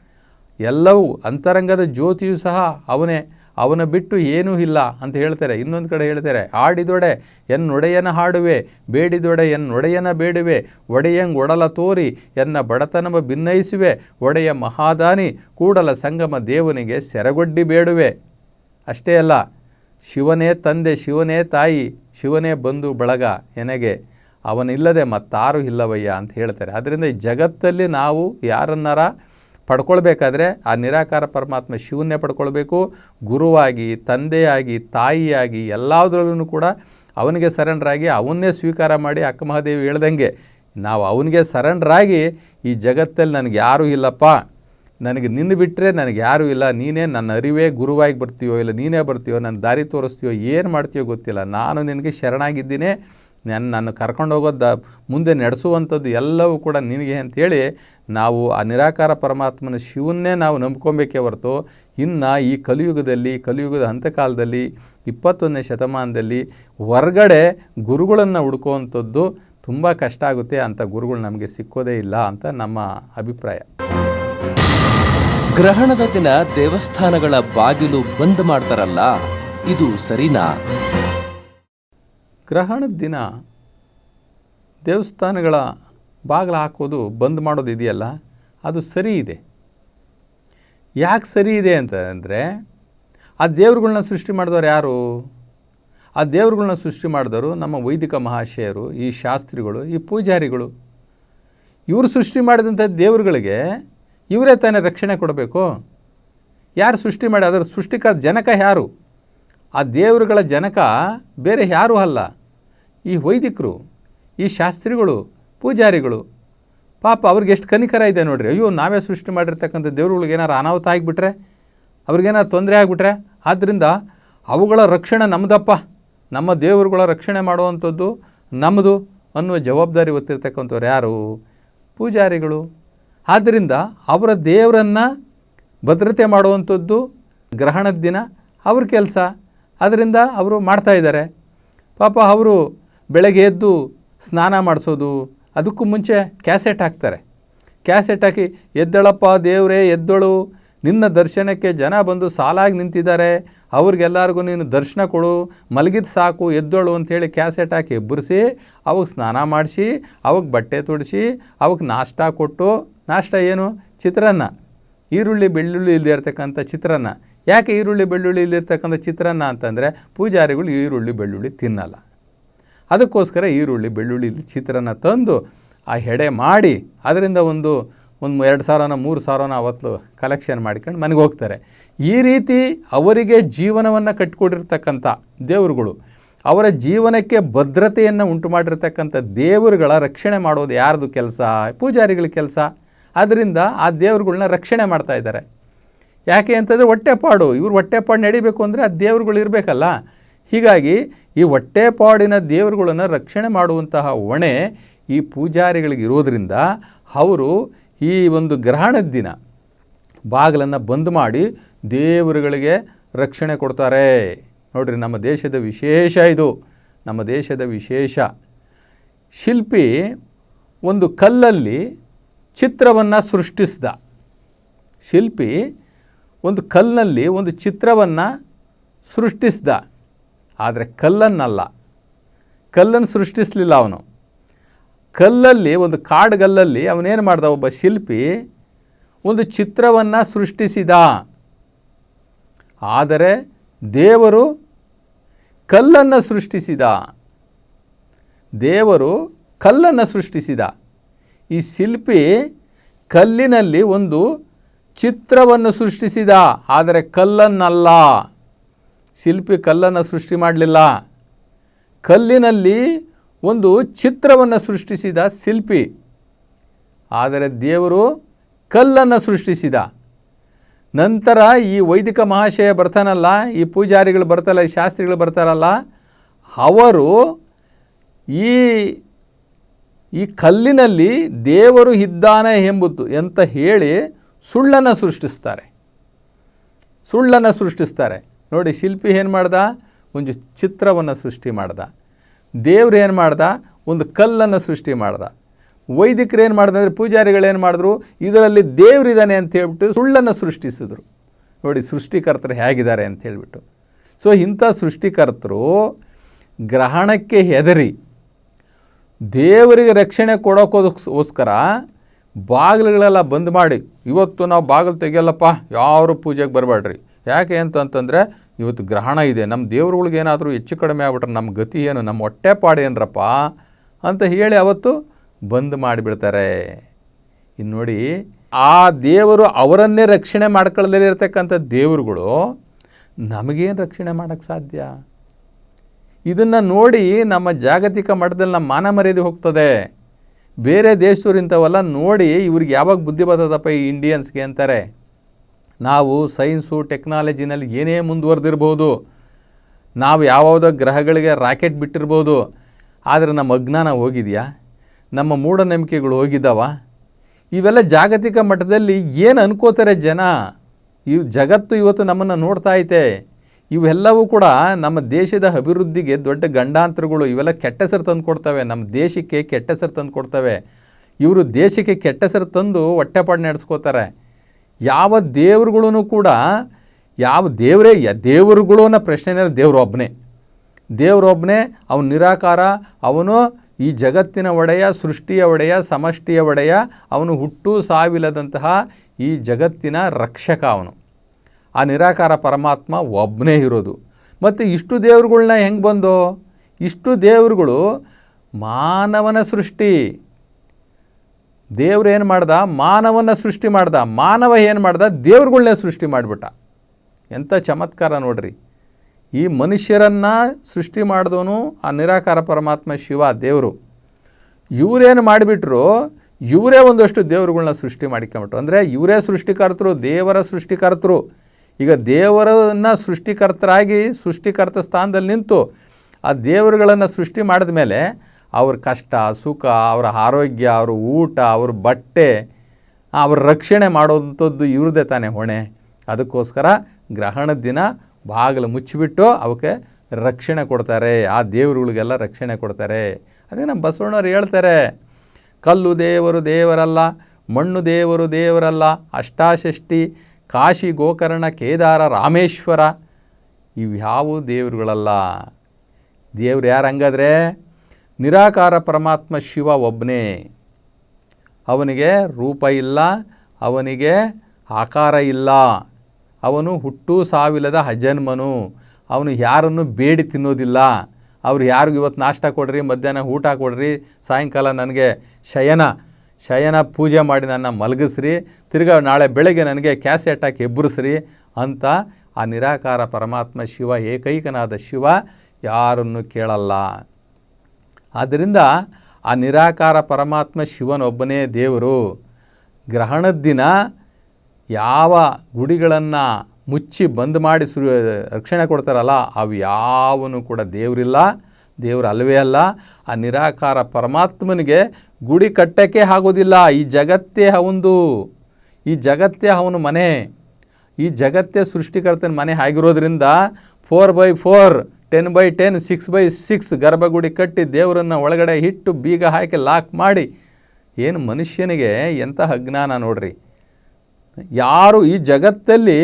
ಎಲ್ಲವೂ ಅಂತರಂಗದ ಜ್ಯೋತಿಯೂ ಸಹ ಅವನೇ. ಅವನ ಬಿಟ್ಟು ಏನೂ ಇಲ್ಲ ಅಂತ ಹೇಳ್ತಾರೆ. ಇನ್ನೊಂದು ಕಡೆ ಹೇಳ್ತಾರೆ ಆಡಿದೊಡೆ ಎನ್ನೊಡೆಯನ ಹಾಡುವೆ, ಬೇಡಿದೊಡೆ ಎನ್ನೊಡೆಯನ ಬೇಡುವೆ, ಒಡೆಯಂಗ್ ಒಡಲ ತೋರಿ, ಎನ್ನ ಬಡತನವ ಭಿನ್ನಯಿಸುವೆ ಒಡೆಯ ಮಹಾದಾನಿ, ಕೂಡಲ ಸಂಗಮ ದೇವನಿಗೆ ಸೆರಗೊಡ್ಡಿ ಬೇಡುವೆ. ಅಷ್ಟೇ ಅಲ್ಲ, ಶಿವನೇ ತಂದೆ, ಶಿವನೇ ತಾಯಿ, ಶಿವನೇ ಬಂಧು ಬಳಗ ಎನಗೆ ಅವನಿಲ್ಲದೆ ಮತ್ತಾರು ಇಲ್ಲವಯ್ಯ ಅಂತ ಹೇಳ್ತಾರೆ. ಅದರಿಂದ ಈ ಜಗತ್ತಲ್ಲಿ ನಾವು ಯಾರನ್ನಾರ ಪಡ್ಕೊಳ್ಬೇಕಾದ್ರೆ ಆ ನಿರಾಕಾರ ಪರಮಾತ್ಮ ಶಿವನ್ನೇ ಪಡ್ಕೊಳ್ಬೇಕು. ಗುರುವಾಗಿ, ತಂದೆಯಾಗಿ, ತಾಯಿಯಾಗಿ ಎಲ್ಲದರಲ್ಲೂ ಕೂಡ ಅವನಿಗೆ ಸರೆಂಡ್ರಾಗಿ ಅವನ್ನೇ ಸ್ವೀಕಾರ ಮಾಡಿ ಅಕ್ಕ ಮಹಾದೇವಿ ಹೇಳ್ದಂಗೆ, ನಾವು ಅವನಿಗೆ ಸರೆಂಡ್ರಾಗಿ ಈ ಜಗತ್ತಲ್ಲಿ ನನಗೆ ಯಾರೂ ಇಲ್ಲಪ್ಪ. ನನಗೆ ನಿನ್ನ ಬಿಟ್ಟರೆ ನನಗೆ ಯಾರೂ ಇಲ್ಲ. ನೀನೇ ನನ್ನ ಅರಿವೇ ಗುರುವಾಗಿ ಬರ್ತೀಯೋ ಇಲ್ಲ, ನೀನೇ ಬರ್ತೀಯೋ, ನನ್ನ ದಾರಿ ತೋರಿಸ್ತೀಯೋ, ಏನು ಮಾಡ್ತೀಯೋ ಗೊತ್ತಿಲ್ಲ. ನಾನು ನಿನಗೆ ಶರಣಾಗಿದ್ದೀನಿ. ನನ್ನ ನಾನು ಕರ್ಕೊಂಡು ಹೋಗೋದು ಮುಂದೆ ನಡೆಸುವಂಥದ್ದು ಎಲ್ಲವೂ ಕೂಡ ನಿನಗೆ ಅಂಥೇಳಿ ನಾವು ಆ ನಿರಾಕಾರ ಪರಮಾತ್ಮನ ಶಿವನ್ನೇ ನಾವು ನಂಬ್ಕೊಬೇಕೇ ಹೊರತು ಇನ್ನು ಈ ಕಲಿಯುಗದಲ್ಲಿ, ಕಲಿಯುಗದ ಹಂತಕಾಲದಲ್ಲಿ ಇಪ್ಪತ್ತೊಂದನೇ ಶತಮಾನದಲ್ಲಿ ಹೊರಗಡೆ ಗುರುಗಳನ್ನು ಹುಡ್ಕೋವಂಥದ್ದು ತುಂಬ ಕಷ್ಟ ಆಗುತ್ತೆ ಅಂಥ ಗುರುಗಳು ನಮಗೆ ಸಿಕ್ಕೋದೇ ಇಲ್ಲ ಅಂತ ನಮ್ಮ ಅಭಿಪ್ರಾಯ. ಗ್ರಹಣದ ದಿನ ದೇವಸ್ಥಾನಗಳ ಬಾಗಿಲು ಬಂದ್ ಮಾಡ್ತಾರಲ್ಲ, ಇದು ಸರಿನಾ? ಗ್ರಹಣದ ದಿನ ದೇವಸ್ಥಾನಗಳ ಬಾಗಿಲು ಹಾಕೋದು ಬಂದ್ ಮಾಡೋದು ಇದೆಯಲ್ಲ? ಅದು ಸರಿ ಇದೆ. ಯಾಕೆ ಸರಿ ಇದೆ ಅಂತ ಅಂದರೆ, ಆ ದೇವ್ರುಗಳ್ನ ಸೃಷ್ಟಿ ಮಾಡಿದವರು ಯಾರು? ಆ ದೇವ್ರುಗಳ್ನ ಸೃಷ್ಟಿ ಮಾಡಿದವರು ನಮ್ಮ ವೈದಿಕ ಮಹಾಶಯರು, ಈ ಶಾಸ್ತ್ರಿಗಳು, ಈ ಪೂಜಾರಿಗಳು. ಇವರು ಸೃಷ್ಟಿ ಮಾಡಿದಂಥ ದೇವರುಗಳಿಗೆ ಇವರೇ ತಾನೇ ರಕ್ಷಣೆ ಕೊಡಬೇಕು. ಯಾರು ಸೃಷ್ಟಿ ಮಾಡಿ, ಅದರ ಸೃಷ್ಟಿಕ ಜನಕ ಯಾರು? ಆ ದೇವರುಗಳ ಜನಕ ಬೇರೆ ಯಾರೂ ಅಲ್ಲ. ಈ ವೈದಿಕರು, ಈ ಶಾಸ್ತ್ರಿಗಳು, ಪೂಜಾರಿಗಳು, ಪಾಪ ಅವ್ರಿಗೆ ಎಷ್ಟು ಕನಿಕರ ಇದೆ ನೋಡ್ರಿ. ಅಯ್ಯೋ, ನಾವೇ ಸೃಷ್ಟಿ ಮಾಡಿರ್ತಕ್ಕಂಥ ದೇವ್ರುಗಳಿಗೆ ಏನಾರು ಅನಾಹುತ ಆಗಿಬಿಟ್ರೆ ಅವ್ರಿಗೇನಾರು ತೊಂದರೆ ಆಗಿಬಿಟ್ರೆ ಆದ್ದರಿಂದ ಅವುಗಳ ರಕ್ಷಣೆ ನಮ್ಮದಪ್ಪ ನಮ್ಮ ದೇವರುಗಳ ರಕ್ಷಣೆ ಮಾಡುವಂಥದ್ದು ನಮ್ಮದು ಅನ್ನುವ ಜವಾಬ್ದಾರಿ ಹೊತ್ತಿರ್ತಕ್ಕಂಥವ್ರು ಯಾರು? ಪೂಜಾರಿಗಳು. ಆದ್ದರಿಂದ ಅವರ ದೇವರನ್ನು ಭದ್ರತೆ ಮಾಡುವಂಥದ್ದು ಗ್ರಹಣದ ದಿನ, ಅವ್ರ ಕೆಲಸ. ಅದರಿಂದ ಅವರು ಮಾಡ್ತಾಯಿದ್ದಾರೆ ಪಾಪ ಅವರು ಬೆಳಗ್ಗೆ ಎದ್ದು ಸ್ನಾನ ಮಾಡಿಸೋದು, ಅದಕ್ಕೂ ಮುಂಚೆ ಕ್ಯಾಸೆಟ್ ಹಾಕ್ತಾರೆ. ಕ್ಯಾಸೆಟ್ ಹಾಕಿ, ಎದ್ದಳಪ್ಪ ದೇವರೇ, ಎದ್ದಳು. ನಿನ್ನ ದರ್ಶನಕ್ಕೆ ಜನ ಬಂದು ಸಾಲಾಗಿ ನಿಂತಿದ್ದಾರೆ. ಅವ್ರಿಗೆಲ್ಲರಿಗೂ ನೀನು ದರ್ಶನ ಕೊಡು, ಮಲಗಿದ ಸಾಕು, ಎದ್ದೋಳು ಅಂಥೇಳಿ ಕ್ಯಾಸೆಟ್ ಹಾಕಿ ಎಬ್ಬರಿಸಿ, ಅವಾಗ ಸ್ನಾನ ಮಾಡಿಸಿ, ಅವಾಗ ಬಟ್ಟೆ ತೊಡಿಸಿ, ಅವಾಗ ನಾಷ್ಟ ಕೊಟ್ಟು, ನಾಷ್ಟ ಏನು? ಚಿತ್ರಾನ್ನ. ಈರುಳ್ಳಿ ಬೆಳ್ಳುಳ್ಳಿ ಇಲ್ಲದೇ ಇರ್ತಕ್ಕಂಥ ಚಿತ್ರಾನ್ನ. ಯಾಕೆ ಈರುಳ್ಳಿ ಬೆಳ್ಳುಳ್ಳಿ ಇಲ್ಲಿರ್ತಕ್ಕಂಥ ಚಿತ್ರಾನ್ನ ಅಂತಂದರೆ, ಪೂಜಾರಿಗಳು ಈರುಳ್ಳಿ ಬೆಳ್ಳುಳ್ಳಿ ತಿನ್ನಲ್ಲ. ಅದಕ್ಕೋಸ್ಕರ ಈರುಳ್ಳಿ, ಬೆಳ್ಳುಳ್ಳಿ ಚಿತ್ರನ ತಂದು ಆ ಹೆಡೆ ಮಾಡಿ ಅದರಿಂದ ಒಂದು ಒಂದು ಎರಡು ಸಾವಿರನ, ಮೂರು ಸಾವಿರನ ಅವತ್ತು ಕಲೆಕ್ಷನ್ ಮಾಡ್ಕೊಂಡು ಮನೆಗೆ ಹೋಗ್ತಾರೆ. ಈ ರೀತಿ ಅವರಿಗೆ ಜೀವನವನ್ನು ಕಟ್ಟಿಕೊಡಿರ್ತಕ್ಕಂಥ ದೇವರುಗಳು, ಅವರ ಜೀವನಕ್ಕೆ ಭದ್ರತೆಯನ್ನು ಉಂಟು ಮಾಡಿರ್ತಕ್ಕಂಥ ದೇವರುಗಳ ರಕ್ಷಣೆ ಮಾಡೋದು ಯಾರ್ದು ಕೆಲಸ? ಪೂಜಾರಿಗಳ ಕೆಲಸ. ಆದ್ದರಿಂದ ಆ ದೇವರುಗಳನ್ನ ರಕ್ಷಣೆ ಮಾಡ್ತಾ ಇದ್ದಾರೆ. ಯಾಕೆ ಅಂತಂದರೆ ಹೊಟ್ಟೆಪಾಡು ಇವ್ರು ಹೊಟ್ಟೆಪಾಡು ನಡಿಬೇಕು ಅಂದರೆ ಆ ದೇವರುಗಳು ಇರಬೇಕಲ್ಲ. ಹೀಗಾಗಿ ಈ ಹೊಟ್ಟೆಪಾಡಿನ ದೇವರುಗಳನ್ನು ರಕ್ಷಣೆ ಮಾಡುವಂತಹ ಹೊಣೆ ಈ ಪೂಜಾರಿಗಳಿಗೆ ಇರೋದರಿಂದ ಅವರು ಈ ಒಂದು ಗ್ರಹಣದ ದಿನ ಬಾಗಿಲನ್ನು ಬಂದ್ ಮಾಡಿ ದೇವರುಗಳಿಗೆ ರಕ್ಷಣೆ ಕೊಡ್ತಾರೆ. ನೋಡಿರಿ, ನಮ್ಮ ದೇಶದ ವಿಶೇಷ ಇದು. ನಮ್ಮ ದೇಶದ ವಿಶೇಷ. ಶಿಲ್ಪಿ ಒಂದು ಕಲ್ಲಲ್ಲಿ ಚಿತ್ರವನ್ನು ಸೃಷ್ಟಿಸ್ದ. ಶಿಲ್ಪಿ ಒಂದು ಕಲ್ಲಿನಲ್ಲಿ ಒಂದು ಚಿತ್ರವನ್ನು ಸೃಷ್ಟಿಸ್ದ. ಆದರೆ ಕಲ್ಲನ್ನಲ್ಲ. ಕಲ್ಲನ್ನು ಸೃಷ್ಟಿಸಲಿಲ್ಲ ಅವನು. ಕಲ್ಲಲ್ಲಿ, ಒಂದು ಕಾಡುಗಲ್ಲಲ್ಲಿ ಅವನೇನು ಮಾಡ್ದ? ಒಬ್ಬ ಶಿಲ್ಪಿ ಒಂದು ಚಿತ್ರವನ್ನು ಸೃಷ್ಟಿಸಿದ. ಆದರೆ ದೇವರು ಕಲ್ಲನ್ನು ಸೃಷ್ಟಿಸಿದ. ದೇವರು ಕಲ್ಲನ್ನು ಸೃಷ್ಟಿಸಿದ. ಈ ಶಿಲ್ಪಿ ಕಲ್ಲಿನಲ್ಲಿ ಒಂದು ಚಿತ್ರವನ್ನು ಸೃಷ್ಟಿಸಿದ. ಆದರೆ ಕಲ್ಲನ್ನಲ್ಲ. ಶಿಲ್ಪಿ ಕಲ್ಲನ್ನು ಸೃಷ್ಟಿ ಮಾಡಲಿಲ್ಲ. ಕಲ್ಲಿನಲ್ಲಿ ಒಂದು ಚಿತ್ರವನ್ನು ಸೃಷ್ಟಿಸಿದ ಶಿಲ್ಪಿ. ಆದರೆ ದೇವರು ಕಲ್ಲನ್ನು ಸೃಷ್ಟಿಸಿದ. ನಂತರ ಈ ವೈದಿಕ ಮಹಾಶಯ ಬರ್ತಾನಲ್ಲ, ಈ ಪೂಜಾರಿಗಳು ಬರ್ತಾರಲ್ಲ, ಈ ಶಾಸ್ತ್ರಿಗಳು ಬರ್ತಾರಲ್ಲ, ಅವರು ಈ ಈ ಕಲ್ಲಿನಲ್ಲಿ ದೇವರು ಇದ್ದಾನೆ ಎಂಬುದು ಅಂತ ಹೇಳಿ ಸುಳ್ಳನ್ನು ಸೃಷ್ಟಿಸ್ತಾರೆ. ಸುಳ್ಳನ್ನು ಸೃಷ್ಟಿಸ್ತಾರೆ. ನೋಡಿ ಶಿಲ್ಪಿ ಏನು ಮಾಡ್ದ? ಒಂದು ಚಿತ್ರವನ್ನು ಸೃಷ್ಟಿ ಮಾಡ್ದ. ದೇವ್ರು ಏನು ಮಾಡ್ದ? ಒಂದು ಕಲ್ಲನ್ನು ಸೃಷ್ಟಿ ಮಾಡ್ದ. ವೈದಿಕರು ಏನು ಮಾಡಿದ್ರೆ ಅಂದರೆ ಪೂಜಾರಿಗಳು ಏನು ಮಾಡಿದ್ರು? ಇದರಲ್ಲಿ ದೇವರಿದ್ದಾನೆ ಅಂತ ಹೇಳ್ಬಿಟ್ಟು ಸುಳ್ಳನ್ನು ಸೃಷ್ಟಿಸಿದ್ರು. ನೋಡಿ ಸೃಷ್ಟಿಕರ್ತರು ಹೇಗಿದ್ದಾರೆ ಅಂತ ಹೇಳಿಬಿಟ್ಟು. ಸೊ ಇಂಥ ಸೃಷ್ಟಿಕರ್ತರು ಗ್ರಹಣಕ್ಕೆ ಹೆದರಿ, ದೇವರಿಗೆ ರಕ್ಷಣೆ ಕೊಡೋಕ್ಕೋಸ್ಕರ ಬಾಗಿಲುಗಳೆಲ್ಲ ಬಂದ್ ಮಾಡಿ, ಇವತ್ತು ನಾವು ಬಾಗಿಲು ತೆಗಿಯಲ್ಲಪ್ಪ, ಯಾರು ಪೂಜೆಗೆ ಬರಬೇಡ್ರಿ ಯಾಕೆ ಅಂತಂತಂದರೆ ಇವತ್ತು ಗ್ರಹಣ ಇದೆ ನಮ್ಮ ದೇವ್ರುಗಳಿಗೆ ಏನಾದರೂ ಹೆಚ್ಚು ಕಡಿಮೆ ಆಗ್ಬಿಟ್ರೆ ನಮ್ಮ ಗತಿ ಏನು ನಮ್ಮ ಹೊಟ್ಟೆ ಏನರಪ್ಪ ಅಂತ ಹೇಳಿ ಅವತ್ತು ಬಂದ್ ಮಾಡಿಬಿಡ್ತಾರೆ. ಇನ್ನು ನೋಡಿ, ಆ ದೇವರು ಅವರನ್ನೇ ರಕ್ಷಣೆ ಮಾಡ್ಕೊಳ್ಳದೇ ಇರತಕ್ಕಂಥ ದೇವರುಗಳು ನಮಗೇನು ರಕ್ಷಣೆ ಮಾಡೋಕ್ಕೆ ಸಾಧ್ಯ? ಇದನ್ನು ನೋಡಿ ನಮ್ಮ ಜಾಗತಿಕ ಮಟ್ಟದಲ್ಲಿ ನಮ್ಮ ಮಾನ ಮರ್ಯಾದೆ ಹೋಗ್ತದೆ. ಬೇರೆ ದೇಶದವ್ರು ಇಂಥವೆಲ್ಲ ನೋಡಿ ಇವ್ರಿಗೆ ಯಾವಾಗ ಬುದ್ಧಿ ಬರ್ತದಪ್ಪ ಈ ಇಂಡಿಯನ್ಸ್ಗೆ ಅಂತಾರೆ. ನಾವು ಸೈನ್ಸು, ಟೆಕ್ನಾಲಜಿನಲ್ಲಿ ಏನೇ ಮುಂದುವರೆದಿರ್ಬೋದು, ನಾವು ಯಾವ್ಯಾವುದೋ ಗ್ರಹಗಳಿಗೆ ರಾಕೆಟ್ ಬಿಟ್ಟಿರ್ಬೋದು, ಆದರೆ ನಮ್ಮ ಅಜ್ಞಾನ ಹೋಗಿದೆಯಾ? ನಮ್ಮ ಮೂಢನಂಬಿಕೆಗಳು ಹೋಗಿದ್ದಾವ? ಇವೆಲ್ಲ ಜಾಗತಿಕ ಮಟ್ಟದಲ್ಲಿ ಏನು ಅನ್ಕೋತಾರೆ ಜನ? ಇವು ಜಗತ್ತು ಇವತ್ತು ನಮ್ಮನ್ನು ನೋಡ್ತಾ ಐತೆ. ಇವೆಲ್ಲವೂ ಕೂಡ ನಮ್ಮ ದೇಶದ ಅಭಿವೃದ್ಧಿಗೆ ದೊಡ್ಡ ಗಂಡಾಂತರಗಳು, ಇವೆಲ್ಲ ಕೆಟ್ಟ ಹೆಸರು ತಂದು ಕೊಡ್ತವೆ. ನಮ್ಮ ದೇಶಕ್ಕೆ ಕೆಟ್ಟ ಹೆಸರು ತಂದು ಕೊಡ್ತವೆ. ಇವರು ದೇಶಕ್ಕೆ ಕೆಟ್ಟ ಹೆಸರು ತಂದು ಹೊಟ್ಟೆಪಾಡು ನಡೆಸ್ಕೋತಾರೆ. ಯಾವ ದೇವ್ರುಗಳೂ ಕೂಡ, ಯಾವ ದೇವರೇ, ಯ ದೇವರುಗಳು ಅನ್ನೋ ಪ್ರಶ್ನೆ ದೇವ್ರು ದೇವರೊಬ್ಬನೇ ದೇವರೊಬ್ಬನೇ ಅವನು ನಿರಾಕಾರ, ಅವನು ಈ ಜಗತ್ತಿನ ಒಡೆಯ, ಸೃಷ್ಟಿಯ ಒಡೆಯ, ಸಮಷ್ಟಿಯ ಒಡೆಯ, ಅವನು ಹುಟ್ಟು ಸಾವಿಲ್ಲದಂತಹ ಈ ಜಗತ್ತಿನ ರಕ್ಷಕ ಅವನು. ಆ ನಿರಾಕಾರ ಪರಮಾತ್ಮ ಒಬ್ಬನೇ ಇರೋದು. ಮತ್ತು ಇಷ್ಟು ದೇವರುಗಳನ್ನ ಹೆಂಗೆ ಬಂದು? ಇಷ್ಟು ದೇವರುಗಳು ಮಾನವನ ಸೃಷ್ಟಿ. ದೇವ್ರು ಏನು ಮಾಡ್ದ? ಮಾನವನ ಸೃಷ್ಟಿ ಮಾಡ್ದ. ಮಾನವ ಏನು ಮಾಡ್ದ? ದೇವ್ರುಗಳನ್ನೇ ಸೃಷ್ಟಿ ಮಾಡಿಬಿಟ್ಟ. ಎಂಥ ಚಮತ್ಕಾರ ನೋಡ್ರಿ. ಈ ಮನುಷ್ಯರನ್ನು ಸೃಷ್ಟಿ ಮಾಡಿದವನು ಆ ನಿರಾಕಾರ ಪರಮಾತ್ಮ ಶಿವ ದೇವರು. ಇವರೇನು ಮಾಡಿಬಿಟ್ರು? ಇವರೇ ಒಂದಷ್ಟು ದೇವರುಗಳನ್ನ ಸೃಷ್ಟಿ ಮಾಡಿಕೊಂಬಿಟ್ರು. ಅಂದರೆ ಇವರೇ ಸೃಷ್ಟಿಕರ್ತರು, ದೇವರ ಸೃಷ್ಟಿಕರ್ತರು. ಈಗ ದೇವರನ್ನ ಸೃಷ್ಟಿಕರ್ತರಾಗಿ ಸೃಷ್ಟಿಕರ್ತ ಸ್ಥಾನದಲ್ಲಿ ನಿಂತು ಆ ದೇವರುಗಳನ್ನು ಸೃಷ್ಟಿ ಮಾಡಿದ ಮೇಲೆ ಅವ್ರ ಕಷ್ಟ, ಸುಖ, ಅವರ ಆರೋಗ್ಯ, ಅವ್ರ ಊಟ, ಅವ್ರ ಬಟ್ಟೆ, ಅವ್ರ ರಕ್ಷಣೆ ಮಾಡೋವಂಥದ್ದು ಇವ್ರದೇ ತಾನೇ ಹೊಣೆ. ಅದಕ್ಕೋಸ್ಕರ ಗ್ರಹಣದ ದಿನ ಬಾಗಿಲು ಮುಚ್ಚಿಬಿಟ್ಟು ಅವಕ್ಕೆ ರಕ್ಷಣೆ ಕೊಡ್ತಾರೆ. ಆ ದೇವರುಗಳಿಗೆಲ್ಲ ರಕ್ಷಣೆ ಕೊಡ್ತಾರೆ. ಅದೇ ನಮ್ಮ ಬಸವಣ್ಣವ್ರು ಹೇಳ್ತಾರೆ, ಕಲ್ಲು ದೇವರು ದೇವರಲ್ಲ, ಮಣ್ಣು ದೇವರು ದೇವರಲ್ಲ, ಅಷ್ಟಾಷಷ್ಟಿ, ಕಾಶಿ ಗೋಕರ್ಣ, ಕೇದಾರ, ರಾಮೇಶ್ವರ, ಇವ್ಯಾವು ದೇವರುಗಳಲ್ಲ. ದೇವ್ರು ಯಾರು ಹಂಗಾದ್ರೆ? ನಿರಾಕಾರ ಪರಮಾತ್ಮ ಶಿವ ಒಬ್ಬನೇ ಅವನಿಗೆ ರೂಪ ಇಲ್ಲ, ಅವನಿಗೆ ಆಕಾರ ಇಲ್ಲ. ಅವನು ಹುಟ್ಟು ಸಾವಿಲ್ಲದ ಅಜನ್ಮನು. ಅವನು ಯಾರನ್ನು ಬೇಡಿ ತಿನ್ನೋದಿಲ್ಲ. ಅವ್ರು ಯಾರಿಗೂ ಇವತ್ತು ನಾಷ್ಟ ಕೊಡ್ರಿ, ಮಧ್ಯಾಹ್ನ ಊಟ ಕೊಡ್ರಿ, ಸಾಯಂಕಾಲ ನನಗೆ ಶಯನ ಶಯನ ಪೂಜೆ ಮಾಡಿ ನನ್ನ ಮಲಗಿಸ್ರಿ, ತಿರ್ಗಾ ನಾಳೆ ಬೆಳಗ್ಗೆ ನನಗೆ ಕ್ಯಾಸೆಟ್ ಹಾಕಿ ಎಬ್ಬರಿಸ್ರಿ ಅಂತ ಆ ನಿರಾಕಾರ ಪರಮಾತ್ಮ ಶಿವ, ಏಕೈಕನಾದ ಶಿವ ಯಾರನ್ನು ಕೇಳಲ್ಲ. ಆದ್ದರಿಂದ ಆ ನಿರಾಕಾರ ಪರಮಾತ್ಮ ಶಿವನೊಬ್ಬನೇ ದೇವರು. ಗ್ರಹಣದ ದಿನ ಯಾವ ಗುಡಿಗಳನ್ನು ಮುಚ್ಚಿ ಬಂದ್ ಮಾಡಿ ಸು, ರಕ್ಷಣೆ ಕೊಡ್ತಾರಲ್ಲ, ಅವು ಯಾವನು ಕೂಡ ದೇವರಿಲ್ಲ. ದೇವರು ಅಲ್ಲವೇ ಅಲ್ಲ. ಆ ನಿರಾಕಾರ ಪರಮಾತ್ಮನಿಗೆ ಗುಡಿ ಕಟ್ಟಕ್ಕೆ ಆಗೋದಿಲ್ಲ. ಈ ಜಗತ್ತೇ ಅವನದು ಈ ಜಗತ್ತೇ ಅವನು ಮನೆ. ಈ ಜಗತ್ತೇ ಸೃಷ್ಟಿಕರ್ತನ ಮನೆ ಆಗಿರೋದ್ರಿಂದ four by four ten by ten, six by six ಗರ್ಭಗುಡಿ ಕಟ್ಟಿ ದೇವರನ್ನು ಒಳಗಡೆ ಹಿಟ್ಟು ಬೀಗ ಹಾಕಿ ಲಾಕ್ ಮಾಡಿ. ಏನು ಮನುಷ್ಯನಿಗೆ ಎಂಥ ಅಜ್ಞಾನ ನೋಡ್ರಿ. ಯಾರು ಈ ಜಗತ್ತಲ್ಲಿ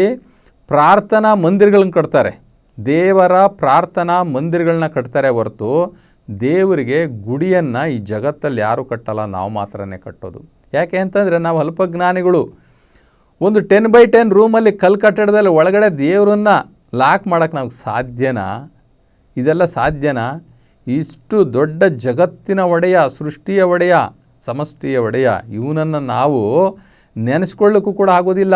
ಪ್ರಾರ್ಥನಾ ಮಂದಿರಗಳನ್ನ ಕಟ್ತಾರೆ. ದೇವರ ಪ್ರಾರ್ಥನಾ ಮಂದಿರಗಳನ್ನ ಕಟ್ತಾರೆ ಹೊರತು ದೇವರಿಗೆ ಗುಡಿಯನ್ನು ಈ ಜಗತ್ತಲ್ಲಿ ಯಾರೂ ಕಟ್ಟಲ್ಲ, ನಾವು ಮಾತ್ರನೇ ಕಟ್ಟೋದು. ಯಾಕೆ ಅಂತಂದರೆ ನಾವು ಅಲ್ಪಜ್ಞಾನಿಗಳು. ಒಂದು ಟೆನ್ ಬೈ ಟೆನ್ ರೂಮಲ್ಲಿ ಕಲ್ಲು ಕಟ್ಟಡದಲ್ಲಿ ಒಳಗಡೆ ದೇವರನ್ನು ಲಾಕ್ ಮಾಡೋಕ್ಕೆ ನಮಗೆ ಸಾಧ್ಯನಾ? ಇದೆಲ್ಲ ಸಾಧ್ಯನಾ? ಇಷ್ಟು ದೊಡ್ಡ ಜಗತ್ತಿನ ಒಡೆಯ, ಸೃಷ್ಟಿಯ ಒಡೆಯ, ಸಮಷ್ಟಿಯ ಒಡೆಯ, ಇವನನ್ನು ನಾವು ನೆನೆಸ್ಕೊಳ್ಳೋಕ್ಕೂ ಕೂಡ ಆಗೋದಿಲ್ಲ.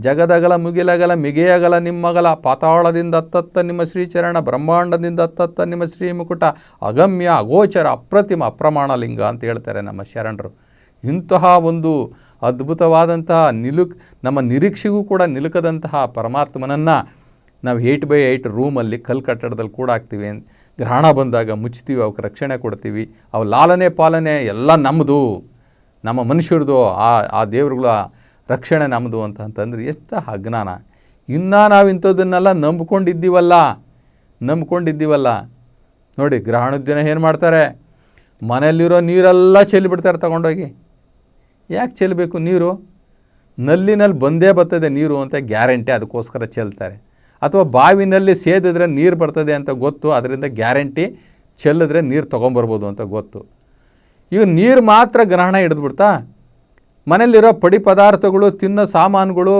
ಜಗದಗಲ ಮುಗಿಲಗಲ ಮಿಗೆಯಗಲ ನಿಮ್ಮಗಲ, ಪಾತಾಳದಿಂದ ಅತ್ತತ್ತ ನಿಮ್ಮ ಶ್ರೀಚರಣ, ಬ್ರಹ್ಮಾಂಡದಿಂದ ಅತ್ತತ್ತ ನಿಮ್ಮ ಶ್ರೀಮುಕುಟ, ಅಗಮ್ಯ, ಅಗೋಚರ, ಅಪ್ರತಿಮ, ಅಪ್ರಮಾಣ ಲಿಂಗ ಅಂತ ಹೇಳ್ತಾರೆ ನಮ್ಮ ಶರಣರು. ಇಂತಹ ಒಂದು ಅದ್ಭುತವಾದಂತಹ ನಿಲುಕ್, ನಮ್ಮ ನಿರೀಕ್ಷೆಗೂ ಕೂಡ ನಿಲುಕದಂತಹ ಪರಮಾತ್ಮನನ್ನು ನಾವು ಏಯ್ಟ್ ಬೈ ಏಯ್ಟ್ ರೂಮಲ್ಲಿ ಕಲ್ಲು ಕಟ್ಟಡದಲ್ಲಿ ಕೂಡ ಹಾಕ್ತೀವಿ. ಗ್ರಹಣ ಬಂದಾಗ ಮುಚ್ತೀವಿ ಅವಕ್ಕೆ ರಕ್ಷಣೆ ಕೊಡ್ತೀವಿ. ಅವು ಲಾಲನೆ ಪಾಲನೆ ಎಲ್ಲ ನಮ್ಮದು ನಮ್ಮ ಮನುಷ್ಯರದು ಆ ಆ ದೇವರುಗಳ ರಕ್ಷಣೆ ನಮ್ಮದು ಅಂತ ಅಂತಂದ್ರೆ ಎಷ್ಟು ಅಜ್ಞಾನ. ಇನ್ನೂ ನಾವು ಇಂಥದ್ದನ್ನೆಲ್ಲ ನಂಬ್ಕೊಂಡಿದ್ದೀವಲ್ಲ ನಂಬ್ಕೊಂಡಿದ್ದೀವಲ್ಲ. ನೋಡಿ, ಗ್ರಹಣದ ದಿನ ಏನು ಮಾಡ್ತಾರೆ? ಮನೆಯಲ್ಲಿರೋ ನೀರೆಲ್ಲ ಚೆಲ್ಲಿಬಿಡ್ತಾರೆ ತಗೊಂಡೋಗಿ. ಯಾಕೆ ಚೆಲ್ಲಬೇಕು ನೀರು? ನಲ್ಲಿನಲ್ಲಿ ಬಂದೇ ಬರ್ತದೆ ನೀರು ಅಂತ ಗ್ಯಾರಂಟಿ ಅದಕ್ಕೋಸ್ಕರ ಚೆಲ್ತಾರೆ. ಅಥವಾ ಬಾವಿನಲ್ಲಿ ಸೇದಿದ್ರೆ ನೀರು ಬರ್ತದೆ ಅಂತ ಗೊತ್ತು, ಅದರಿಂದ ಗ್ಯಾರಂಟಿ ಚೆಲ್ಲಿದ್ರೆ ನೀರು ತೊಗೊಂಬರ್ಬೋದು ಅಂತ ಗೊತ್ತು. ಇವು ನೀರು ಮಾತ್ರ ಗ್ರಹಣ ಹಿಡಿದ್ಬಿಡ್ತಾ? ಮನೆಯಲ್ಲಿರೋ ಪಡಿ ಪದಾರ್ಥಗಳು, ತಿನ್ನೋ ಸಾಮಾನುಗಳು,